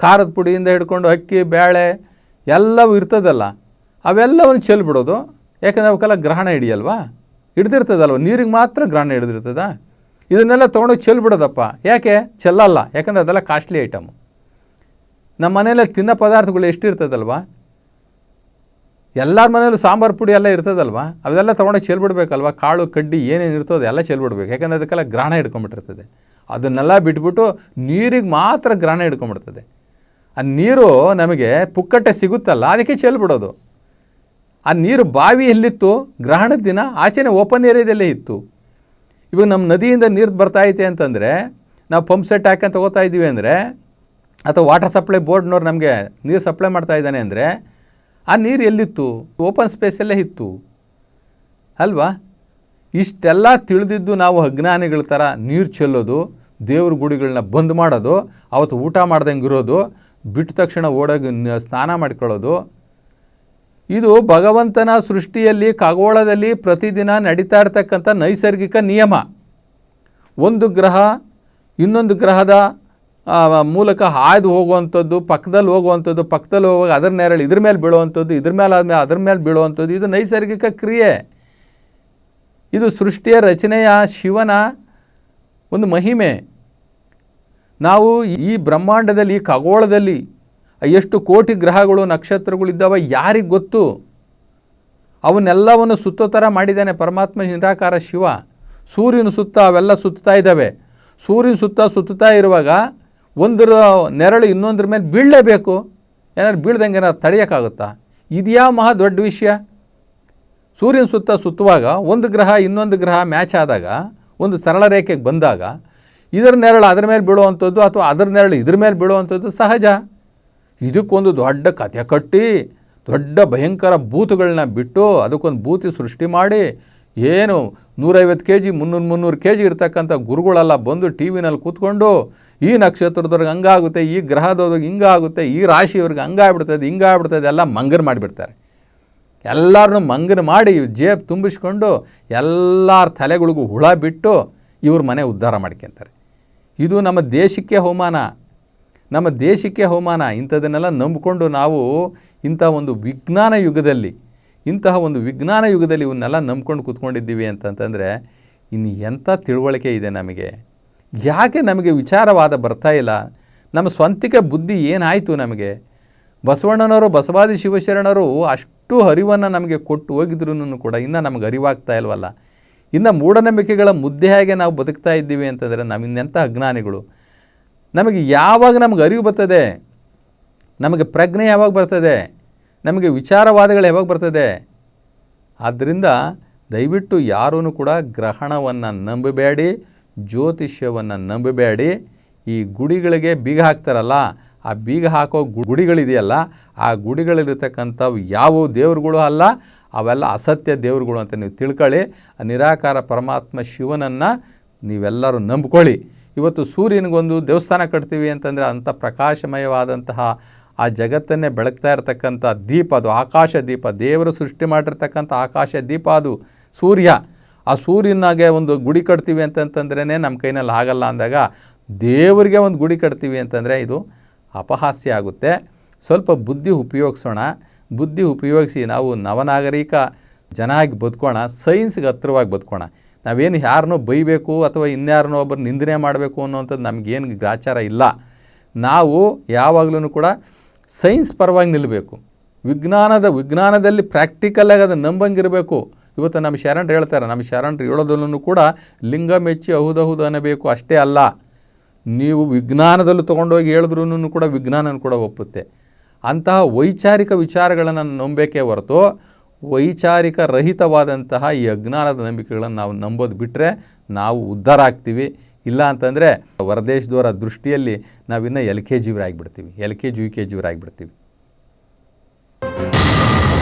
ಖಾರದ ಪುಡಿಯಿಂದ ಹಿಡ್ಕೊಂಡು ಅಕ್ಕಿ ಬೇಳೆ ಎಲ್ಲವೂ ಇರ್ತದಲ್ಲ, ಅವೆಲ್ಲವನ್ನು ಚೆಲ್ಬಿಡೋದು. ಯಾಕಂದರೆ ಅವಕ್ಕೆಲ್ಲ ಗ್ರಹಣ ಹಿಡಿಯಲ್ವಾ? ಹಿಡ್ದಿರ್ತದಲ್ವ? ನೀರಿಗೆ ಮಾತ್ರ ಗ್ರಹಣ ಹಿಡಿದಿರ್ತದ? ಇದನ್ನೆಲ್ಲ ತೊಗೊಂಡೋಗಿ ಚೆಲ್ಬಿಡೋದಪ್ಪ. ಯಾಕೆ? ಚೆಲ್ಲಲ್ಲ. ಯಾಕಂದರೆ ಅದೆಲ್ಲ ಕಾಸ್ಟ್ಲಿ ಐಟಮು. ನಮ್ಮ ಮನೇಲಿ ತಿನ್ನೋ ಪದಾರ್ಥಗಳು ಎಷ್ಟಿರ್ತದಲ್ವ? ಎಲ್ಲರ ಮನೇಲೂ ಸಾಂಬಾರು ಪುಡಿ ಎಲ್ಲ ಇರ್ತದಲ್ವ? ಅವೆಲ್ಲ ತೊಗೊಂಡು ಚೆಲ್ಬಿಡ್ಬೇಕಲ್ವ? ಕಾಳು, ಕಡ್ಡಿ ಏನೇನು ಇರ್ತದೆ ಅದೆಲ್ಲ ಚೆಲ್ಬಿಡ್ಬೇಕು. ಯಾಕಂದರೆ ಅದಕ್ಕೆಲ್ಲ ಗ್ರಹಣ ಹಿಡ್ಕೊಂಬಿಟ್ಟಿರ್ತದೆ ಅದನ್ನೆಲ್ಲ ಬಿಟ್ಬಿಟ್ಟು ನೀರಿಗೆ ಮಾತ್ರ ಗ್ರಹಣ ಹಿಡ್ಕೊಂಬಿಡ್ತದೆ ಆ ನೀರು ನಮಗೆ ಪುಕ್ಕಟ್ಟೆ ಸಿಗುತ್ತಲ್ಲ, ಅದಕ್ಕೆ ಚೆಲ್ಬಿಡೋದು. ಆ ನೀರು ಬಾವಿ ಎಲ್ಲಿತ್ತು ಗ್ರಹಣದ ದಿನ, ಆಚೆನೆ ಓಪನ್ ಏರಿಯಾದಲ್ಲೇ ಇತ್ತು. ಇವಾಗ ನಮ್ಮ ನದಿಯಿಂದ ನೀರು ಬರ್ತಾ ಐತೆ ಅಂತಂದರೆ, ನಾವು ಪಂಪ್ ಸೆಟ್ ಹಾಕೊಂಡು ತೊಗೋತಾ ಇದ್ದೀವಿ ಅಂದರೆ ಅಥವಾ ವಾಟರ್ ಸಪ್ಲೈ ಬೋರ್ಡ್ನವ್ರು ನಮಗೆ ನೀರು ಸಪ್ಲೈ ಮಾಡ್ತಾ ಇದ್ದಾನೆ ಅಂದರೆ, ಆ ನೀರು ಎಲ್ಲಿತ್ತು? ಓಪನ್ ಸ್ಪೇಸಲ್ಲೇ ಇತ್ತು. ಅಲ್ವಾ? ಇಷ್ಟೆಲ್ಲ ತಿಳಿದಿದ್ದು ನಾವು ಅಜ್ಞಾನಿಗಳ ಥರ ನೀರು ಚೆಲ್ಲೋದು, ದೇವ್ರ ಗುಡಿಗಳನ್ನ ಬಂದ್ ಮಾಡೋದು, ಅವತ್ತು ಊಟ ಮಾಡ್ದಂಗೆ ಇರೋದು, ಬಿಟ್ಟ ತಕ್ಷಣ ಓಡೋಗಿ ಸ್ನಾನ ಮಾಡ್ಕೊಳ್ಳೋದು. ಇದು ಭಗವಂತನ ಸೃಷ್ಟಿಯಲ್ಲಿ, ಖಗೋಳದಲ್ಲಿ ಪ್ರತಿದಿನ ನಡೀತಾ ಇರ್ತಕ್ಕಂಥ ನೈಸರ್ಗಿಕ ನಿಯಮ. ಒಂದು ಗ್ರಹ, ಇನ್ನೊಂದು ಗ್ರಹದ ಮೂಲಕ ಹಾಯ್ದು ಹೋಗುವಂಥದ್ದು, ಪಕ್ಕದಲ್ಲಿ ಹೋಗುವಂಥದ್ದು, ಪಕ್ಕದಲ್ಲಿ ಹೋಗುವಾಗ ಅದರ ನೆರಳು ಇದ್ರ ಮೇಲೆ ಬೀಳುವಂಥದ್ದು, ಇದ್ರ ಮೇಲೆ ಆದಮೇಲೆ ಅದ್ರ ಮೇಲೆ ಬೀಳುವಂಥದ್ದು, ಇದು ನೈಸರ್ಗಿಕ ಕ್ರಿಯೆ. ಇದು ಸೃಷ್ಟಿಯ ರಚನೆಯ ಶಿವನ ಒಂದು ಮಹಿಮೆ. ನಾವು ಈ ಬ್ರಹ್ಮಾಂಡದಲ್ಲಿ, ಈ ಖಗೋಳದಲ್ಲಿ ಎಷ್ಟು ಕೋಟಿ ಗ್ರಹಗಳು, ನಕ್ಷತ್ರಗಳು ಇದ್ದಾವೆ ಯಾರಿಗೆ ಗೊತ್ತು? ಅವನ್ನೆಲ್ಲವನ್ನು ಸುತ್ತೋ ಥರ ಮಾಡಿದ್ದಾನೆ ಪರಮಾತ್ಮ ನಿರಾಕಾರ ಶಿವ. ಸೂರ್ಯನ ಸುತ್ತ ಅವೆಲ್ಲ ಸುತ್ತಾ ಇದ್ದಾವೆ. ಸೂರ್ಯನ ಸುತ್ತ ಸುತ್ತಾ ಇರುವಾಗ ಒಂದರ ನೆರಳು ಇನ್ನೊಂದ್ರ ಮೇಲೆ ಬೀಳಲೇಬೇಕು. ಏನಾದ್ರು ಬೀಳ್ದಂಗೆ ಏನಾದ್ರು ತಡೆಯೋಕ್ಕಾಗುತ್ತಾ? ಇದ್ಯಾವ ಮಹಾ ದೊಡ್ಡ ವಿಷಯ? ಸೂರ್ಯನ ಸುತ್ತ ಸುತ್ತುವಾಗ ಒಂದು ಗ್ರಹ ಇನ್ನೊಂದು ಗ್ರಹ ಮ್ಯಾಚ್ ಆದಾಗ, ಒಂದು ಸರಳ ರೇಖೆಗೆ ಬಂದಾಗ, ಇದರ ನೆರಳು ಅದರ ಮೇಲೆ ಬೀಳುವಂಥದ್ದು ಅಥವಾ ಅದರ ನೆರಳು ಇದ್ರ ಮೇಲೆ ಬೀಳುವಂಥದ್ದು ಸಹಜ. ಇದಕ್ಕೊಂದು ದೊಡ್ಡ ಕಥೆ ಕಟ್ಟಿ, ದೊಡ್ಡ ಭಯಂಕರ ಬೂತುಗಳನ್ನ ಬಿಟ್ಟು ಅದಕ್ಕೊಂದು ಬೂತಿ ಸೃಷ್ಟಿ ಮಾಡಿ, ಏನು ನೂರೈವತ್ತು ಕೆ ಜಿ ಮುನ್ನೂರು ಮುನ್ನೂರು ಕೆ ಜಿ ಇರ್ತಕ್ಕಂಥ ಗುರುಗಳೆಲ್ಲ ಬಂದು ಟಿ ವಿನಲ್ಲಿ ಕೂತ್ಕೊಂಡು ಈ ನಕ್ಷತ್ರದವ್ರಿಗೆ ಹಂಗಾಗುತ್ತೆ, ಈ ಗ್ರಹದವ್ರಿಗೆ ಹಿಂಗಾಗುತ್ತೆ, ಈ ರಾಶಿಯವ್ರಿಗೆ ಹಂಗಾಗ್ಬಿಡ್ತದೆ, ಹಿಂಗಾಗ್ಬಿಡ್ತದೆ ಎಲ್ಲ ಮಂಗನ ಮಾಡಿಬಿಡ್ತಾರೆ. ಎಲ್ಲರನ್ನೂ ಮಂಗನ ಮಾಡಿ ಜೇಬ್ ತುಂಬಿಸ್ಕೊಂಡು ಎಲ್ಲರ ತಲೆಗಳಿಗೂ ಹುಳ ಬಿಟ್ಟು ಇವ್ರ ಮನೆ ಉದ್ಧಾರ ಮಾಡ್ಕೊತಾರೆ. ಇದು ನಮ್ಮ ದೇಶಕ್ಕೆ ಹೋಮಾನ ನಮ್ಮ ದೇಶಕ್ಕೆ ಹೋಮಾನ ಇಂಥದನ್ನೆಲ್ಲ ನಂಬಿಕೊಂಡು ನಾವು ಇಂಥ ಒಂದು ವಿಜ್ಞಾನ ಯುಗದಲ್ಲಿ, ಇಂತಹ ಒಂದು ವಿಜ್ಞಾನ ಯುಗದಲ್ಲಿ ಇವನ್ನೆಲ್ಲ ನಂಬ್ಕೊಂಡು ಕೂತ್ಕೊಂಡಿದ್ದೀವಿ ಅಂತಂತಂದರೆ ಇನ್ನು ಎಂಥ ತಿಳುವಳಿಕೆ ಇದೆ ನಮಗೆ? ಯಾಕೆ ನಮಗೆ ವಿಚಾರವಾದ ಬರ್ತಾ ಇಲ್ಲ? ನಮ್ಮ ಸ್ವಂತಿಕ ಬುದ್ಧಿ ಏನಾಯಿತು ನಮಗೆ? ಬಸವಣ್ಣನವರು, ಬಸವಾದಿ ಶಿವಶರಣರು ಅಷ್ಟು ಅರಿವನ್ನು ನಮಗೆ ಕೊಟ್ಟು ಹೋಗಿದ್ರು ಕೂಡ ಇನ್ನೂ ನಮಗೆ ಅರಿವಾಗ್ತಾ ಇಲ್ವಲ್ಲ? ಇನ್ನು ಮೂಢನಂಬಿಕೆಗಳ ಮುದ್ದೆಯಾಗೆ ನಾವು ಬದುಕ್ತಾ ಇದ್ದೀವಿ ಅಂತಂದರೆ ನಮ್ಮಿನ್ನೆಂಥ ಅಜ್ಞಾನಿಗಳು. ನಮಗೆ ಯಾವಾಗ ನಮಗೆ ಅರಿವು ಬರ್ತದೆ? ನಮಗೆ ಪ್ರಜ್ಞೆ ಯಾವಾಗ ಬರ್ತದೆ? ನಮಗೆ ವಿಚಾರವಾದಗಳು ಯಾವಾಗ ಬರ್ತದೆ? ಆದ್ದರಿಂದ ದಯವಿಟ್ಟು ಯಾರೂ ಕೂಡ ಗ್ರಹಣವನ್ನು ನಂಬಬೇಡಿ. ಜ್ಯೋತಿಷ್ಯವನ್ನು ನಂಬಬೇಡಿ. ಈ ಗುಡಿಗಳಿಗೆ ಬೀಗ ಹಾಕ್ತಾರಲ್ಲ, ಆ ಬೀಗ ಹಾಕೋ ಗುಡಿಗಳಿದೆಯಲ್ಲ, ಆ ಗುಡಿಗಳಲ್ಲಿರ್ತಕ್ಕಂಥವು ಯಾವ ದೇವ್ರುಗಳು ಅಲ್ಲ, ಅವೆಲ್ಲ ಅಸತ್ಯ ದೇವ್ರುಗಳು ಅಂತ ನೀವು ತಿಳ್ಕೊಳ್ಳಿ. ಆ ನಿರಾಕಾರ ಪರಮಾತ್ಮ ಶಿವನನ್ನು ನೀವೆಲ್ಲರೂ ನಂಬ್ಕೊಳ್ಳಿ. ಇವತ್ತು ಸೂರ್ಯನಿಗೊಂದು ದೇವಸ್ಥಾನ ಕಟ್ತೀವಿ ಅಂತಂದರೆ ಅಂಥ ಪ್ರಕಾಶಮಯವಾದಂತಹ ಆ ಜಗತ್ತನ್ನೇ ಬೆಳಗ್ತಾ ಇರತಕ್ಕಂಥ ದೀಪ, ಅದು ಆಕಾಶ ದೀಪ, ದೇವರು ಸೃಷ್ಟಿ ಮಾಡಿರ್ತಕ್ಕಂಥ ಆಕಾಶ ದೀಪ ಅದು ಸೂರ್ಯ. ಆ ಸೂರ್ಯನಾಗೆ ಒಂದು ಗುಡಿ ಕಟ್ತೀವಿ ಅಂತಂತಂದ್ರೇ ನಮ್ಮ ಕೈನಲ್ಲಿ ಆಗಲ್ಲ ಅಂದಾಗ ದೇವರಿಗೆ ಒಂದು ಗುಡಿ ಕಟ್ತೀವಿ ಅಂತಂದರೆ ಇದು ಅಪಹಾಸ್ಯ ಆಗುತ್ತೆ. ಸ್ವಲ್ಪ ಬುದ್ಧಿ ಉಪಯೋಗಿಸೋಣ. ಬುದ್ಧಿ ಉಪಯೋಗಿಸಿ ನಾವು ನವನಾಗರಿಕ ಜನ ಆಗಿ ಬದುಕೋಣ. ಸೈನ್ಸ್ಗೆ ಹತ್ರವಾಗಿ ಬದುಕೋಣ. ನಾವೇನು ಯಾರನ್ನೋ ಬೈಬೇಕು ಅಥವಾ ಇನ್ಯಾರನ್ನೋ ಒಬ್ಬರು ನಿಂದನೆ ಮಾಡಬೇಕು ಅನ್ನೋವಂಥದ್ದು ನಮಗೇನು ಗ್ರಾಚಾರ ಇಲ್ಲ. ನಾವು ಯಾವಾಗಲೂ ಕೂಡ ಸೈನ್ಸ್ ಪರವಾಗಿ ನಿಲ್ಲಬೇಕು ವಿಜ್ಞಾನದ, ವಿಜ್ಞಾನದಲ್ಲಿ ಪ್ರಾಕ್ಟಿಕಲಾಗಿ ಅದನ್ನು ನಂಬಂಗಿರಬೇಕು ಇವತ್ತು ನಮ್ಮ ಶರಣರು ಹೇಳ್ತಾರೆ, ನಮ್ಮ ಶರಣರು ಹೇಳೋದಲ್ಲೂ ಕೂಡ ಲಿಂಗ ಮೆಚ್ಚಿ ಹೌದೌದು ಅನ್ನಬೇಕು, ಅಷ್ಟೇ ಅಲ್ಲ. ನೀವು ವಿಜ್ಞಾನದಲ್ಲೂ ತೊಗೊಂಡೋಗಿ ಹೇಳಿದ್ರೂ ಕೂಡ ವಿಜ್ಞಾನನ ಕೂಡ ಒಪ್ಪುತ್ತೆ. ಅಂತಹ ವೈಚಾರಿಕ ವಿಚಾರಗಳನ್ನು ನಂಬಬೇಕೇ ಹೊರತು ವೈಚಾರಿಕ ರಹಿತವಾದಂತಹ ಈ ಅಜ್ಞಾನದ ನಂಬಿಕೆಗಳನ್ನು ನಾವು ನಂಬೋದು ಬಿಟ್ಟರೆ ನಾವು ಉದ್ಧಾರ ಆಗ್ತೀವಿ. ಇಲ್ಲ ಅಂತಂದರೆ ಹೊರದೇಶದವರ ದೃಷ್ಟಿಯಲ್ಲಿ ನಾವಿನ್ನೂ L K ಜಿವರಾಗಿಬಿಡ್ತೀವಿ, L K G, U K ಜಿವರಾಗಿಬಿಡ್ತೀವಿ.